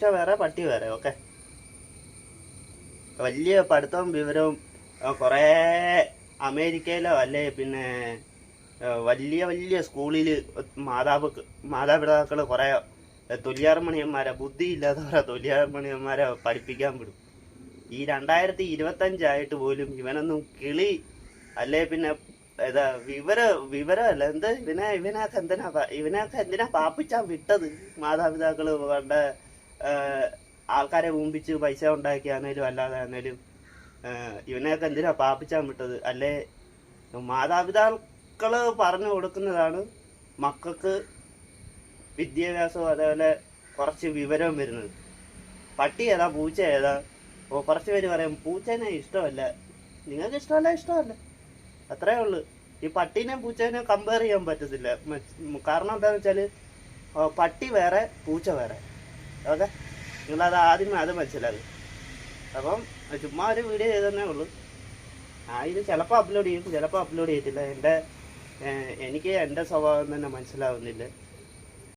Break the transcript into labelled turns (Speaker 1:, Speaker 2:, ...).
Speaker 1: പൂച്ച വേറെ പട്ടി വേറെ ഓക്കെ. വലിയ പഠിത്തവും വിവരവും കുറേ അമേരിക്കയിലോ അല്ലെ പിന്നെ വലിയ വലിയ സ്കൂളിൽ മാതാപ മാതാപിതാക്കൾ കുറേ തൊലിയാർമണിയന്മാരെ ബുദ്ധിയില്ലാത്തവരെ തൊലിയാർമണിയന്മാരെ പഠിപ്പിക്കാൻ വിടും. ഈ രണ്ടായിരത്തി ഇരുപത്തഞ്ചായിട്ട് പോലും ഇവനൊന്നും കിളി അല്ലേ പിന്നെ ഏതാ വിവര വിവരമല്ല എന്ത് ഇവനെ ഇവനൊക്കെ എന്തിനാ ഇവനൊക്കെ എന്തിനാ പാപ്പിച്ചാൻ വിട്ടത്? മാതാപിതാക്കൾ പണ്ട ആൾക്കാരെ ഊമ്പിച്ച് പൈസ ഉണ്ടാക്കിയാണേലും അല്ലാതെ ആണേലും ഇവനെയൊക്കെ എന്തിനാ പാപ്പിച്ചാൻ വിട്ടത്? അല്ലേ? മാതാപിതാക്കൾ പറഞ്ഞു കൊടുക്കുന്നതാണ് മക്കൾക്ക് വിദ്യാഭ്യാസവും അതേപോലെ കുറച്ച് വിവരവും വരുന്നത്. പട്ടി ഏതാ പൂച്ച ഏതാ? ഓ കുറച്ച് പേര് പറയും പൂച്ചേനെ ഇഷ്ടമല്ല. നിങ്ങൾക്ക് ഇഷ്ടമല്ല ഇഷ്ടമല്ല. അത്രേ ഉള്ളൂ. ഈ പട്ടീനെയും പൂച്ചേനെയും കമ്പയർ ചെയ്യാൻ പറ്റത്തില്ല. കാരണം എന്താണെന്ന് വെച്ചാൽ പട്ടി വേറെ പൂച്ച വേറെ. ഓക്കെ? നിങ്ങളത് ആദ്യമേ അത് മനസ്സിലാകും അപ്പം ചുമ്മാ ഒരു വീഡിയോ ചെയ്തതന്നേ ഉള്ളൂ. ആ ഇത് ചിലപ്പോൾ അപ്ലോഡ് ചെയ്യും. ചിലപ്പോൾ അപ്ലോഡ് ചെയ്യത്തില്ല. എന്റെ എനിക്ക് എന്റെ സ്വഭാവം തന്നെ മനസ്സിലാവുന്നില്ല.